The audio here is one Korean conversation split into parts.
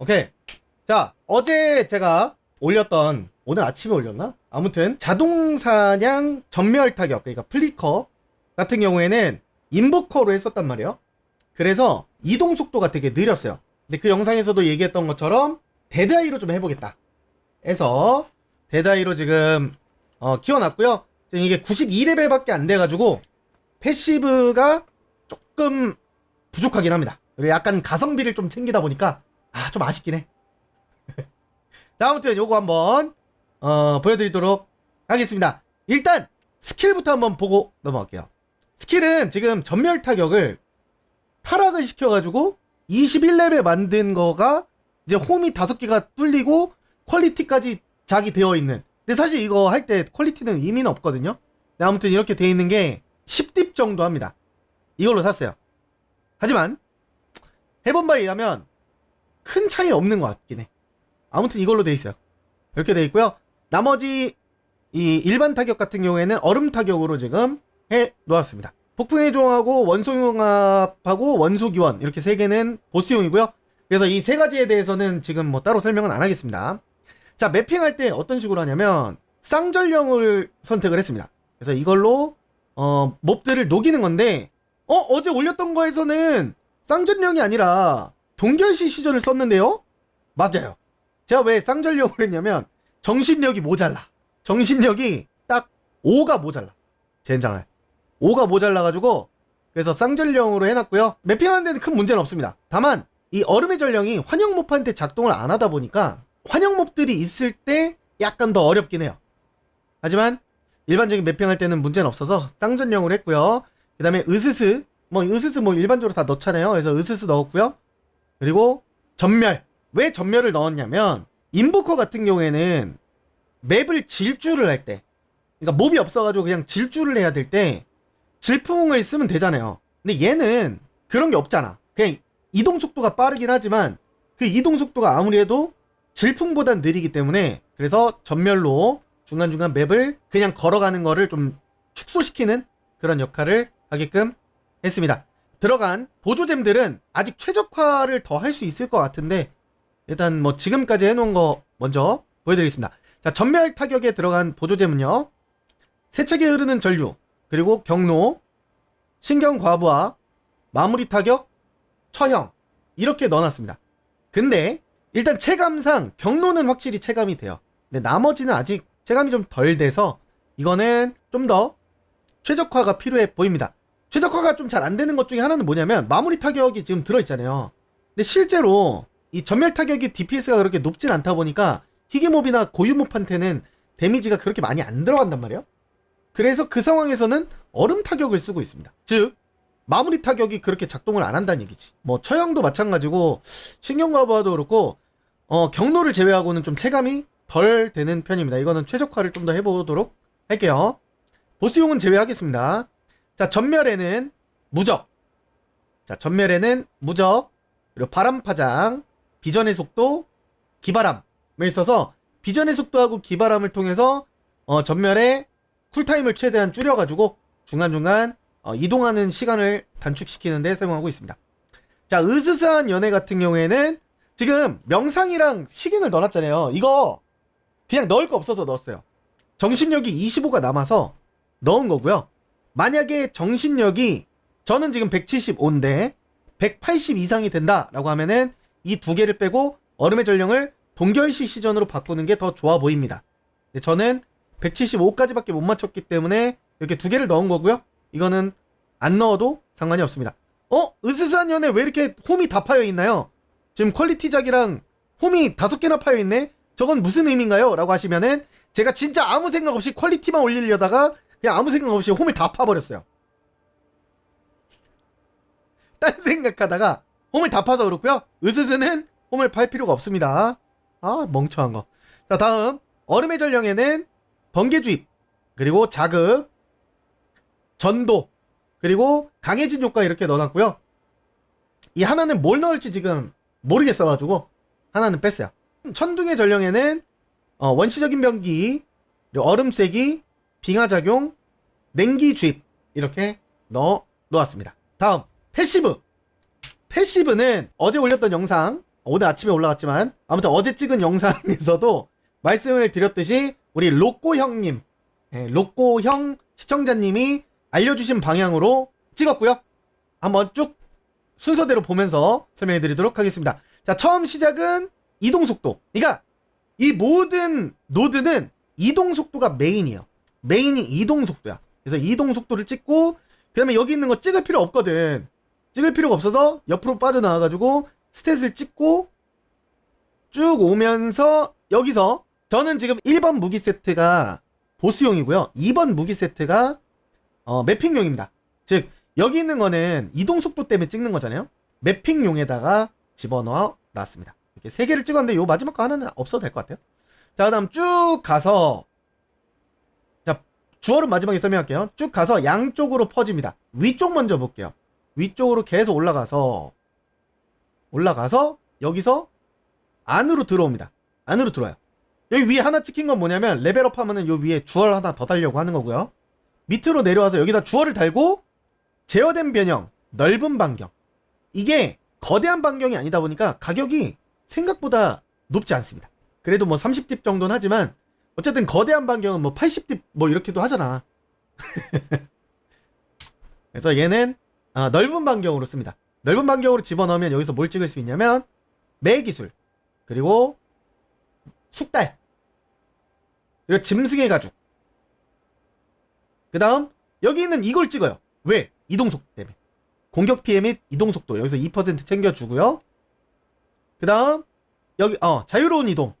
오케이. 자, 어제 제가 올렸던, 오늘 아침에 올렸나? 아무튼, 자동 사냥 전멸 타격, 그러니까 플리커 같은 경우에는 인보커로 했었단 말이에요. 그래서 이동 속도가 되게 느렸어요. 근데 그 영상에서도 얘기했던 것처럼 데드아이로 좀 해보겠다. 해서 데드아이로 지금 어, 키워놨고요. 지금 이게 92레벨밖에 안 돼가지고 패시브가 조금 부족하긴 합니다. 그리고 약간 가성비를 좀 챙기다 보니까 아 좀 아쉽긴 해. 자 아무튼 요거 한번 어, 보여드리도록 하겠습니다. 일단 스킬부터 한번 보고 넘어갈게요. 스킬은 지금 전멸 타격을 타락을 시켜가지고 21레벨 만든 거가 이제 홈이 다섯 개가 뚫리고 퀄리티까지 자기 되어 있는. 근데 사실 이거 할 때 퀄리티는 의미는 없거든요. 아무튼 이렇게 돼 있는 게 10딥 정도 합니다. 이걸로 샀어요. 하지만 해본 바에 의하면 큰 차이 없는 것 같긴 해. 아무튼 이걸로 돼 있어요. 이렇게 돼 있고요. 나머지 이 일반 타격 같은 경우에는 얼음 타격으로 지금 해 놓았습니다. 폭풍의 종하고 원소융합하고 원소기원 이렇게 세 개는 보스용이고요. 그래서 이 세 가지에 대해서는 지금 뭐 따로 설명은 안 하겠습니다. 자, 매핑할 때 어떤 식으로 하냐면 쌍전령을 선택을 했습니다. 그래서 이걸로 어, 몹들을 녹이는 건데 어, 어제 올렸던 거에서는 쌍전령이 아니라 동결시 시전을 썼는데요? 맞아요. 제가 왜 쌍전령을 했냐면 정신력이 모자라. 정신력이 딱 5가 모자라. 젠장할. 5가 모자라가지고 그래서 쌍전령으로 해놨고요. 매핑하는 데는 큰 문제는 없습니다. 다만 이 얼음의 전령이 환영몹한테 작동을 안 하다 보니까 환영몹들이 있을 때 약간 더 어렵긴 해요. 하지만 일반적인 매핑할 때는 문제는 없어서 쌍전령으로 했고요. 그 다음에 으스스 뭐 으스스 뭐 일반적으로 다 넣잖아요. 그래서 으스스 넣었고요. 그리고 전멸 왜 전멸을 넣었냐면 인보커 같은 경우에는 맵을 질주를 할 때 그러니까 몹이 없어가지고 그냥 질주를 해야 될 때 질풍을 쓰면 되잖아요. 근데 얘는 그런 게 없잖아. 그냥 이동 속도가 빠르긴 하지만 그 이동 속도가 아무리 해도 질풍보단 느리기 때문에 그래서 전멸로 중간중간 맵을 그냥 걸어가는 거를 좀 축소시키는 그런 역할을 하게끔 했습니다. 들어간 보조잼들은 아직 최적화를 더 할 수 있을 것 같은데 일단 뭐 지금까지 해놓은 거 먼저 보여드리겠습니다. 자 전멸 타격에 들어간 보조잼은요 세차게 흐르는 전류 그리고 경로 신경 과부하 마무리 타격 처형 이렇게 넣어놨습니다. 근데 일단 체감상 경로는 확실히 체감이 돼요. 근데 나머지는 아직 체감이 좀 덜 돼서 이거는 좀 더 최적화가 필요해 보입니다. 최적화가 좀 잘 안 되는 것 중에 하나는 뭐냐면 마무리 타격이 지금 들어있잖아요. 근데 실제로 이 전멸 타격이 DPS가 그렇게 높진 않다 보니까 희귀몹이나 고유몹한테는 데미지가 그렇게 많이 안 들어간단 말이에요. 그래서 그 상황에서는 얼음 타격을 쓰고 있습니다. 즉 마무리 타격이 그렇게 작동을 안 한다는 얘기지. 뭐 처형도 마찬가지고 신경과부하도 그렇고 어, 경로를 제외하고는 좀 체감이 덜 되는 편입니다. 이거는 최적화를 좀 더 해보도록 할게요. 보스용은 제외하겠습니다. 자 전멸에는 무적. 자 전멸에는 무적 그리고 바람파장 비전의 속도 기바람을 써서 비전의 속도하고 기바람을 통해서 어, 전멸의 쿨타임을 최대한 줄여가지고 중간중간 어, 이동하는 시간을 단축시키는 데 사용하고 있습니다. 자, 으스스한 연애 같은 경우에는 지금 명상이랑 식인을 넣어놨잖아요. 이거 그냥 넣을 거 없어서 넣었어요. 정신력이 25가 남아서 넣은 거고요. 만약에 정신력이 저는 지금 175인데 180 이상이 된다라고 하면은 이 두 개를 빼고 얼음의 전령을 동결시 시전으로 바꾸는 게 더 좋아 보입니다. 저는 175까지밖에 못 맞췄기 때문에 이렇게 두 개를 넣은 거고요. 이거는 안 넣어도 상관이 없습니다. 어? 으스스한 연애 왜 이렇게 홈이 다 파여 있나요? 지금 퀄리티작이랑 홈이 다섯 개나 파여 있네? 저건 무슨 의미인가요? 라고 하시면은 제가 진짜 아무 생각 없이 퀄리티만 올리려다가 그냥 아무 생각 없이 홈을 다 파버렸어요. 딴 생각하다가 홈을 다 파서 그렇고요. 으스스는 홈을 팔 필요가 없습니다. 아 멍청한 거. 자 다음 얼음의 전령에는 번개 주입 그리고 자극 전도 그리고 강해진 효과 이렇게 넣어놨고요. 이 하나는 뭘 넣을지 지금 모르겠어가지고 하나는 뺐어요. 천둥의 전령에는 어, 원시적인 그리고 얼음 쐐기 빙하작용 냉기 주입 이렇게 넣어 놓았습니다. 다음 패시브 패시브는 어제 올렸던 영상 오늘 아침에 올라갔지만 아무튼 어제 찍은 영상에서도 말씀을 드렸듯이 우리 로꼬 형님, 예, 로꼬 형 시청자님이 알려주신 방향으로 찍었고요. 한번 쭉 순서대로 보면서 설명해 드리도록 하겠습니다. 자, 처음 시작은 이동 속도. 그러니까 이 모든 노드는 이동 속도가 메인이에요. 메인이 이동 속도야. 그래서 이동 속도를 찍고 그다음에 여기 있는 거 찍을 필요 없거든. 찍을 필요가 없어서 옆으로 빠져나와가지고 스탯을 찍고 쭉 오면서 여기서 저는 지금 1번 무기 세트가 보스용이고요. 2번 무기 세트가 어, 매핑용입니다. 즉 여기 있는 거는 이동 속도 때문에 찍는 거잖아요. 매핑용에다가 집어넣어 놨습니다. 이렇게 세 개를 찍었는데 요 마지막 거 하나는 없어도 될 것 같아요. 자, 그다음 쭉 가서 자, 주어를 마지막에 설명할게요. 쭉 가서 양쪽으로 퍼집니다. 위쪽 먼저 볼게요. 위쪽으로 계속 올라가서 올라가서 여기서 안으로 들어옵니다. 안으로 들어와요. 여기 위에 하나 찍힌 건 뭐냐면 레벨업 하면은 요 위에 주얼 하나 더 달려고 하는 거고요. 밑으로 내려와서 여기다 주얼을 달고 제어된 변형, 넓은 반경. 이게 거대한 반경이 아니다 보니까 가격이 생각보다 높지 않습니다. 그래도 뭐 30딥 정도는 하지만 어쨌든 거대한 반경은 뭐 80딥 뭐 이렇게도 하잖아. 그래서 얘는 아, 넓은 반경으로 씁니다. 넓은 반경으로 집어넣으면 여기서 뭘 찍을 수 있냐면 매기술 그리고 숙달 그리고 짐승의 가죽 그 다음 여기 있는 이걸 찍어요 왜? 이동속도 때문에 공격 피해 및 이동속도 여기서 2% 챙겨주고요 그 다음 여기 어 자유로운 이동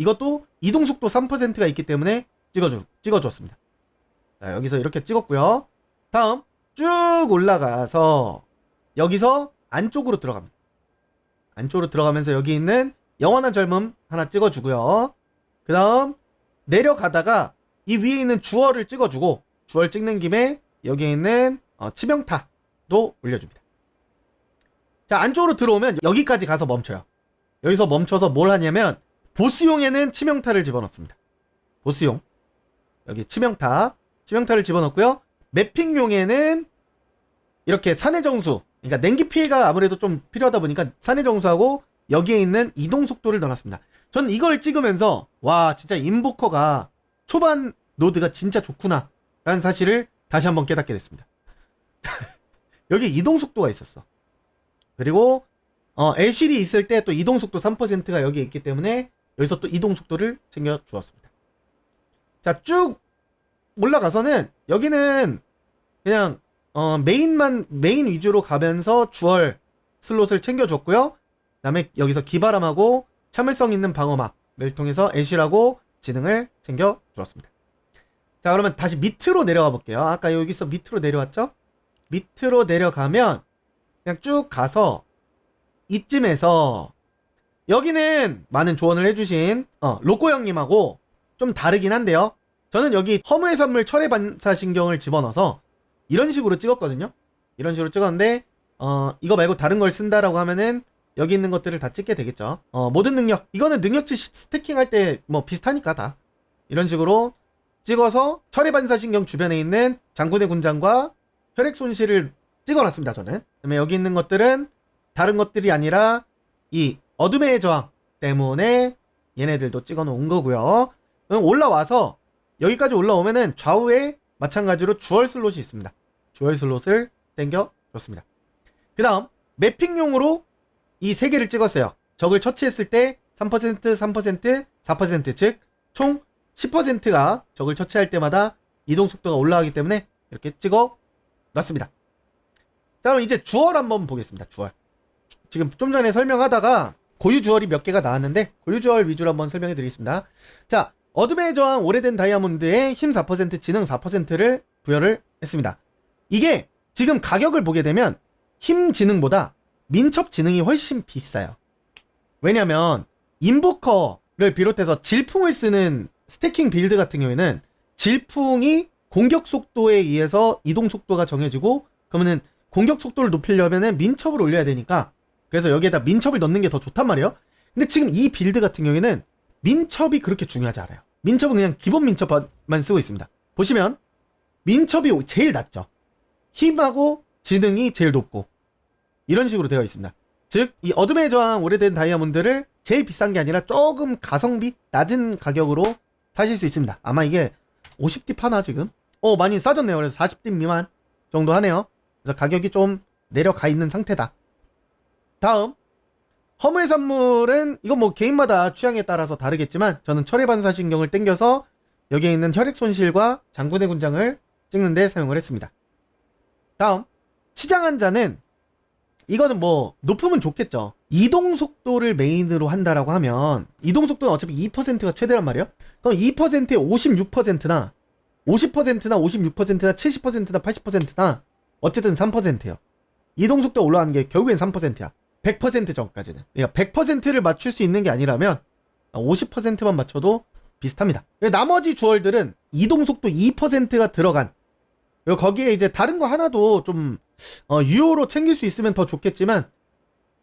이것도 이동 속도 3%가 있기 때문에 찍어주, 찍어줬습니다 자 여기서 이렇게 찍었고요 다음 쭉 올라가서 여기서 안쪽으로 들어갑니다. 안쪽으로 들어가면서 여기 있는 영원한 젊음 하나 찍어주고요. 그 다음 내려가다가 이 위에 있는 주얼을 찍어주고 주얼 찍는 김에 여기 있는 어, 치명타도 올려줍니다. 자 안쪽으로 들어오면 여기까지 가서 멈춰요. 여기서 멈춰서 뭘 하냐면 보스용에는 치명타를 집어넣습니다. 보스용 여기 치명타 치명타를 집어넣고요. 매핑용에는 이렇게 산의 정수 그러니까 냉기 피해가 아무래도 좀 필요하다 보니까 산의 정수하고 여기에 있는 이동 속도를 넣어놨습니다. 저는 이걸 찍으면서 와 진짜 인보커가 초반 노드가 진짜 좋구나 라는 사실을 다시 한번 깨닫게 됐습니다. 여기 이동 속도가 있었어. 그리고 어, 애쉬리 있을 때 또 이동 속도 3%가 여기에 있기 때문에 여기서 또 이동 속도를 챙겨 주었습니다. 자, 쭉 올라가서는 여기는 그냥 어, 메인만 메인 위주로 가면서 주얼 슬롯을 챙겨 줬고요. 그다음에 여기서 기바람하고 참을성 있는 방어막을 통해서 애쉬라고 지능을 챙겨 주었습니다. 자 그러면 다시 밑으로 내려가 볼게요. 아까 여기서 밑으로 내려왔죠? 밑으로 내려가면 그냥 쭉 가서 이쯤에서 여기는 많은 조언을 해주신 어, 로꼬 형님하고 좀 다르긴 한데요. 저는 여기 허무의 산물 철의 반사신경을 집어넣어서 이런 식으로 찍었거든요. 이런 식으로 찍었는데 어 이거 말고 다른 걸 쓴다라고 하면은 여기 있는 것들을 다 찍게 되겠죠. 어 모든 능력 이거는 능력치 스태킹 할 때 뭐 비슷하니까 다 이런 식으로 찍어서 철의 반사신경 주변에 있는 장군의 군장과 혈액 손실을 찍어놨습니다. 저는. 그다음에 여기 있는 것들은 다른 것들이 아니라 이 어둠의 저항 때문에 얘네들도 찍어 놓은 거고요. 그럼 올라와서 여기까지 올라오면은 좌우에 마찬가지로 주얼 슬롯이 있습니다. 주얼 슬롯을 땡겨 줬습니다. 그 다음 매핑용으로 이 세 개를 찍었어요. 적을 처치했을 때 3%, 3%, 4%, 즉 총 10%가 적을 처치할 때마다 이동 속도가 올라가기 때문에 이렇게 찍어 놨습니다. 자, 그럼 이제 주얼 한번 보겠습니다. 주얼. 지금 좀 전에 설명하다가 고유 주얼이 몇 개가 나왔는데 고유 주얼 위주로 한번 설명해 드리겠습니다. 자, 어둠의 저항 오래된 다이아몬드에 힘 4%, 지능 4%를 부여를 했습니다. 이게 지금 가격을 보게 되면 힘 지능보다 민첩 지능이 훨씬 비싸요. 왜냐면 인보커를 비롯해서 질풍을 쓰는 스태킹 빌드 같은 경우에는 질풍이 공격 속도에 의해서 이동 속도가 정해지고 그러면은 공격 속도를 높이려면은 민첩을 올려야 되니까 그래서 여기에다 민첩을 넣는 게 더 좋단 말이에요. 근데 지금 이 빌드 같은 경우에는 민첩이 그렇게 중요하지 않아요. 민첩은 그냥 기본 민첩만 쓰고 있습니다. 보시면 민첩이 제일 낮죠. 힘하고 지능이 제일 높고 이런 식으로 되어 있습니다. 즉, 이 어둠의 저항 오래된 다이아몬드를 제일 비싼 게 아니라 조금 가성비 낮은 가격으로 사실 수 있습니다. 아마 이게 50딥 하나 지금? 어, 많이 싸졌네요. 그래서 40딥 미만 정도 하네요. 그래서 가격이 좀 내려가 있는 상태다. 다음. 허무의 산물은 이건 뭐 개인마다 취향에 따라서 다르겠지만 저는 철의 반사신경을 땡겨서 여기에 있는 혈액 손실과 장군의 군장을 찍는데 사용을 했습니다. 다음. 치장 한자는 이거는 뭐 높으면 좋겠죠. 이동 속도를 메인으로 한다라고 하면 이동 속도는 어차피 2%가 최대란 말이에요. 그럼 2%에 56%나 50%나 56%나 70%나 80%나 어쨌든 3%예요. 이동 속도 올라가는 게 결국엔 3%야. 100% 전까지는. 그러니까 100%를 맞출 수 있는 게 아니라면 50%만 맞춰도 비슷합니다. 나머지 주얼들은 이동 속도 2%가 들어간 거기에 이제 다른 거 하나도 좀 어, 유효로 챙길 수 있으면 더 좋겠지만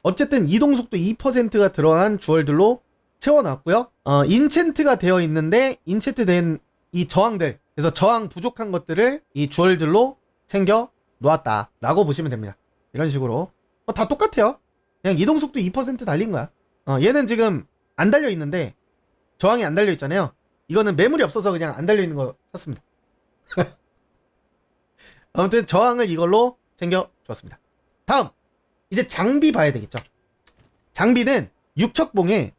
어쨌든 이동 속도 2%가 들어간 주얼들로 채워놨고요. 어, 인챈트가 되어 있는데 인챈트 된 이 저항들 그래서 저항 부족한 것들을 이 주얼들로 챙겨 놓았다라고 보시면 됩니다. 이런 식으로 어, 다 똑같아요. 그냥 이동 속도 2% 달린 거야. 어, 얘는 지금 안 달려 있는데 저항이 안 달려 있잖아요. 이거는 매물이 없어서 그냥 안 달려 있는 거 샀습니다. 아무튼 저항을 이걸로 챙겨 주었습니다. 다음 이제 장비 봐야 되겠죠. 장비는 육척봉에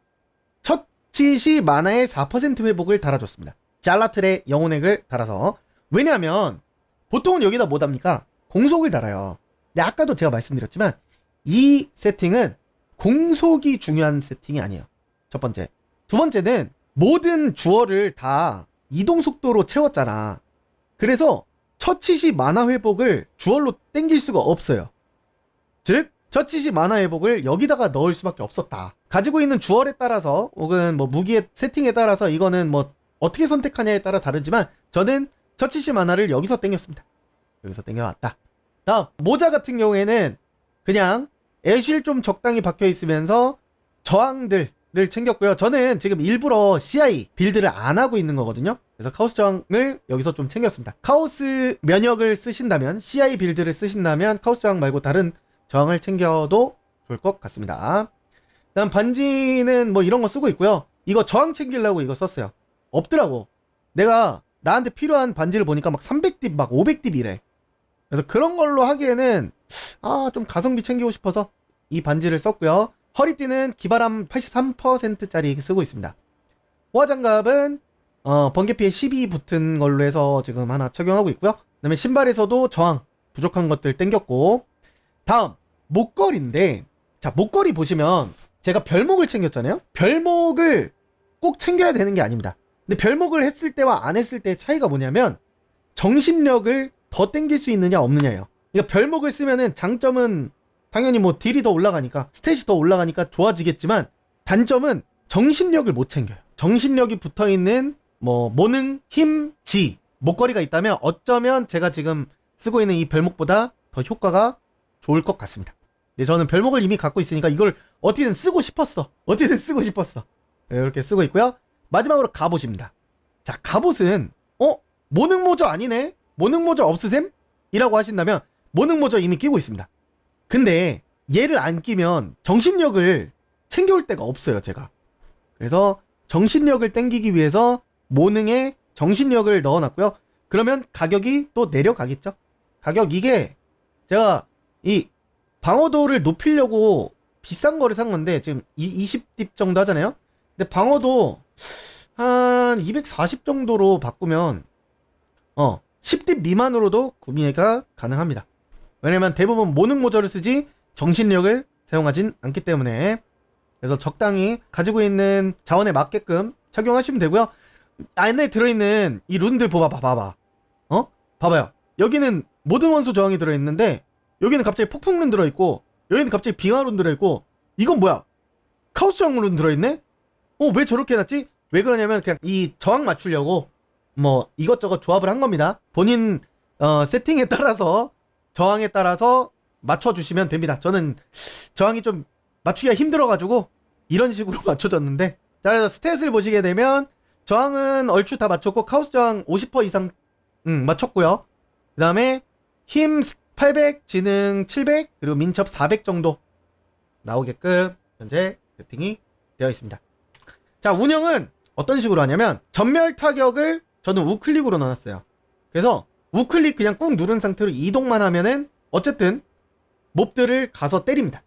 첫치시 만화의 4% 회복을 달아줬습니다. 잘라틀의 영혼액을 달아서 왜냐하면 보통은 여기다 뭐 답니까? 공속을 달아요. 근데 아까도 제가 말씀드렸지만 이 세팅은 공속이 중요한 세팅이 아니에요. 첫 번째. 두 번째는 모든 주어를 다 이동 속도로 채웠잖아. 그래서 처치시 만화 회복을 주얼로 땡길 수가 없어요. 즉, 처치시 만화 회복을 여기다가 넣을 수밖에 없었다. 가지고 있는 주얼에 따라서 혹은 뭐 무기의 세팅에 따라서 이거는 뭐 어떻게 선택하냐에 따라 다르지만 저는 처치시 만화를 여기서 땡겼습니다. 여기서 땡겨왔다. 다음 모자 같은 경우에는 그냥 애실 좀 적당히 박혀 있으면서 저항들을 챙겼고요. 저는 지금 일부러 CI 빌드를 안 하고 있는 거거든요. 그래서 카오스 저항을 여기서 좀 챙겼습니다. 카오스 면역을 쓰신다면 CI 빌드를 쓰신다면 카오스 저항 말고 다른 저항을 챙겨도 좋을 것 같습니다. 다음 반지는 뭐 이런 거 쓰고 있고요. 이거 저항 챙기려고 이거 썼어요. 없더라고. 내가 나한테 필요한 반지를 보니까 막 300딥 막 500딥 이래. 그래서 그런 걸로 하기에는 아 좀 가성비 챙기고 싶어서 이 반지를 썼고요. 허리띠는 기바람 83%짜리 쓰고 있습니다. 호화 장갑은 어, 번개 피해 12 붙은 걸로 해서 지금 하나 착용하고 있고요. 그다음에 신발에서도 저항 부족한 것들 땡겼고 다음 목걸이인데 자 목걸이 보시면 제가 별목을 챙겼잖아요. 별목을 꼭 챙겨야 되는 게 아닙니다. 근데 별목을 했을 때와 안 했을 때의 차이가 뭐냐면 정신력을 더 땡길 수 있느냐 없느냐예요. 그러니까 별목을 쓰면은 장점은 당연히 뭐 딜이 더 올라가니까 스탯이 더 올라가니까 좋아지겠지만 단점은 정신력을 못 챙겨요. 정신력이 붙어 있는 뭐 모능, 힘, 지 목걸이가 있다면 어쩌면 제가 지금 쓰고 있는 이 별목보다 더 효과가 좋을 것 같습니다. 근데 저는 별목을 이미 갖고 있으니까 이걸 어떻게든 쓰고 싶었어. 어떻게든 쓰고 싶었어. 네, 이렇게 쓰고 있고요. 마지막으로 갑옷입니다. 자, 갑옷은 어? 모능 모저 아니네? 모능 모저 없으셈? 이라고 하신다면 모능 모저 이미 끼고 있습니다. 근데 얘를 안 끼면 정신력을 챙겨올 데가 없어요, 제가. 그래서 정신력을 땡기기 위해서 모능에 정신력을 넣어놨고요. 그러면 가격이 또 내려가겠죠? 가격 이게 제가 이 방어도를 높이려고 비싼 거를 산 건데 지금 20딥 정도 하잖아요. 근데 방어도 한 240 정도로 바꾸면 어 10딥 미만으로도 구매가 가능합니다. 왜냐면 대부분 모능 모저를 쓰지 정신력을 사용하진 않기 때문에 그래서 적당히 가지고 있는 자원에 맞게끔 착용하시면 되고요. 안에 들어있는 이 룬들 봐봐 봐봐 어? 봐봐요. 여기는 모든 원소 저항이 들어있는데 여기는 갑자기 폭풍룬 들어있고 여기는 갑자기 빙하룬 들어있고 이건 뭐야? 카오스 저항룬 들어있네? 어 왜 저렇게 해놨지? 왜 그러냐면 그냥 이 저항 맞추려고 뭐 이것저것 조합을 한 겁니다. 본인 어, 세팅에 따라서 저항에 따라서 맞춰주시면 됩니다. 저는 저항이 좀 맞추기가 힘들어가지고 이런 식으로 맞춰졌는데 자 그래서 스탯을 보시게 되면 저항은 얼추 다 맞췄고 카오스 저항 50% 이상 음, 맞췄고요. 그 다음에 힘 800, 지능 700, 그리고 민첩 400 정도 나오게끔 현재 세팅이 되어 있습니다. 자, 운영은 어떤 식으로 하냐면 전멸 타격을 저는 우클릭으로 넣어놨어요. 그래서 우클릭 그냥 꾹 누른 상태로 이동만 하면은 어쨌든 몹들을 가서 때립니다.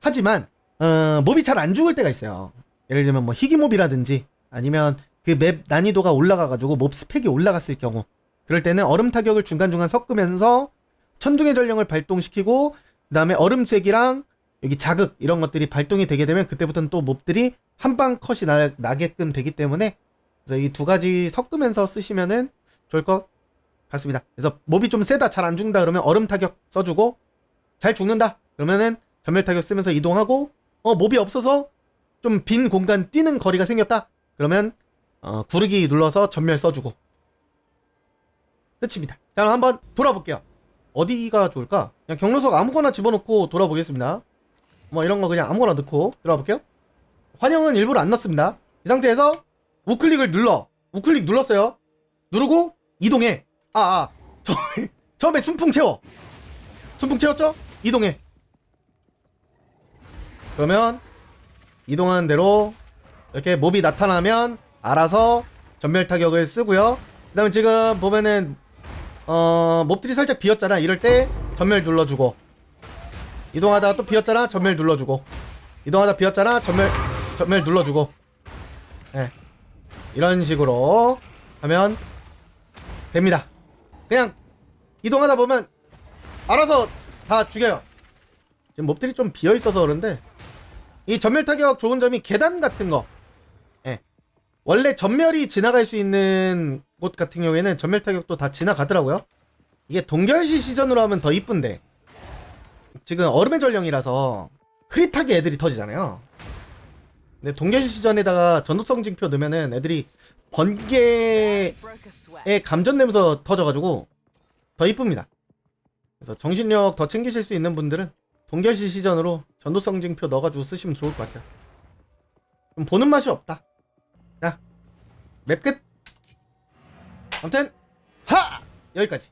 하지만 어, 몹이 잘 안 죽을 때가 있어요. 예를 들면 뭐 희귀몹이라든지 아니면 그 맵 난이도가 올라가가지고 몹 스펙이 올라갔을 경우 그럴 때는 얼음 타격을 중간중간 섞으면서 천둥의 전령을 발동시키고 그 다음에 얼음 쐐기랑 여기 자극 이런 것들이 발동이 되게 되면 그때부터는 또 몹들이 한 방 컷이 나, 나게끔 되기 때문에 그래서 이 두 가지 섞으면서 쓰시면은 좋을 것 같습니다. 그래서 몹이 좀 세다 잘 안 죽는다 그러면 얼음 타격 써주고 잘 죽는다 그러면은 전멸 타격 쓰면서 이동하고 어 몹이 없어서 좀 빈 공간 뛰는 거리가 생겼다 그러면 어, 구르기 눌러서 전멸 써주고 끝입니다. 자 그럼 한번 돌아볼게요. 어디가 좋을까? 그냥 경로석 아무거나 집어넣고 돌아보겠습니다. 뭐 이런 거 그냥 아무거나 넣고 들어볼게요. 환영은 일부러 안 넣습니다. 이 상태에서 우클릭을 눌러. 우클릭 눌렀어요. 누르고 이동해. 아, 아. 저, 처음에 순풍 채워. 순풍 채웠죠? 이동해. 그러면 이동하는 대로 이렇게 몹이 나타나면 알아서 전멸 타격을 쓰고요. 그 다음에 지금 보면은 어, 몹들이 살짝 비었잖아. 이럴 때 전멸 눌러주고 이동하다가 또 비었잖아. 전멸 눌러주고 이동하다 비었잖아. 전멸 전멸 눌러주고 예. 이런 식으로 하면 됩니다. 그냥 이동하다 보면 알아서 다 죽여요. 지금 몹들이 좀 비어 있어서 그런데 이 전멸 타격 좋은 점이 계단 같은 거. 예. 원래 전멸이 지나갈 수 있는 곳 같은 경우에는 전멸 타격도 다 지나가더라고요. 이게 동결시 시전으로 하면 더 이쁜데 지금 얼음의 전령이라서 흐릿하게 애들이 터지잖아요. 근데 동결시 시전에다가 전도성 징표 넣으면은 애들이 번개에 감전되면서 터져가지고 더 이쁩니다. 그래서 정신력 더 챙기실 수 있는 분들은 동결시 시전으로 전도성 징표 넣어가지고 쓰시면 좋을 것 같아요. 좀 보는 맛이 없다. 자, 맵 끝. 아무튼 하 여기까지.